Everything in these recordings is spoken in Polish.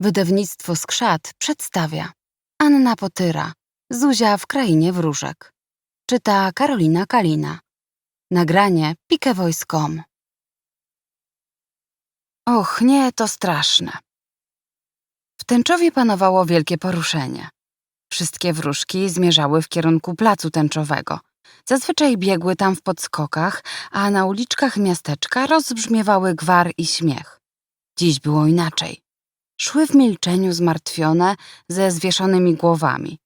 Wydawnictwo Skrzat przedstawia Anna Potyra, Zuzia w krainie wróżek. Czyta Karolina Kalina. Nagranie pikevoice.com Och, nie, to straszne. W tęczowie panowało wielkie poruszenie. Wszystkie wróżki zmierzały w kierunku placu tęczowego. Zazwyczaj biegły tam w podskokach, a na uliczkach miasteczka rozbrzmiewały gwar i śmiech. Dziś było inaczej. Szły w milczeniu zmartwione, ze zwieszonymi głowami.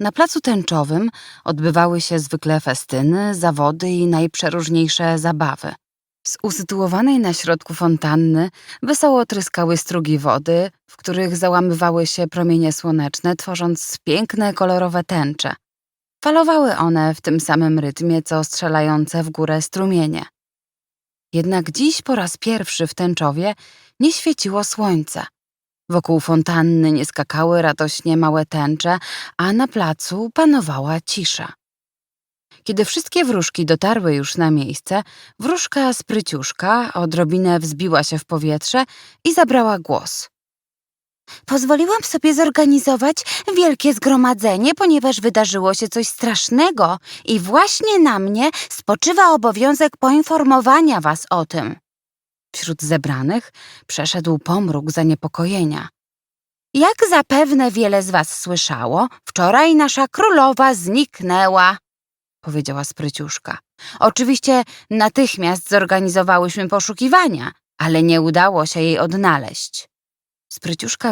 Na placu tęczowym odbywały się zwykle festyny, zawody i najprzeróżniejsze zabawy. Z usytuowanej na środku fontanny wesoło tryskały strugi wody, w których załamywały się promienie słoneczne, tworząc piękne, kolorowe tęcze. Falowały one w tym samym rytmie, co strzelające w górę strumienie. Jednak dziś po raz pierwszy w tęczowie nie świeciło słońce. Wokół fontanny nie skakały radośnie małe tęcze, a na placu panowała cisza. Kiedy wszystkie wróżki dotarły już na miejsce, wróżka spryciuszka odrobinę wzbiła się w powietrze i zabrała głos. Pozwoliłam sobie zorganizować wielkie zgromadzenie, ponieważ wydarzyło się coś strasznego i właśnie na mnie spoczywa obowiązek poinformowania was o tym. Wśród zebranych przeszedł pomruk zaniepokojenia. Jak zapewne wiele z was słyszało, wczoraj nasza królowa zniknęła, powiedziała spryciuszka. Oczywiście natychmiast zorganizowałyśmy poszukiwania, ale nie udało się jej odnaleźć. Spryciuszka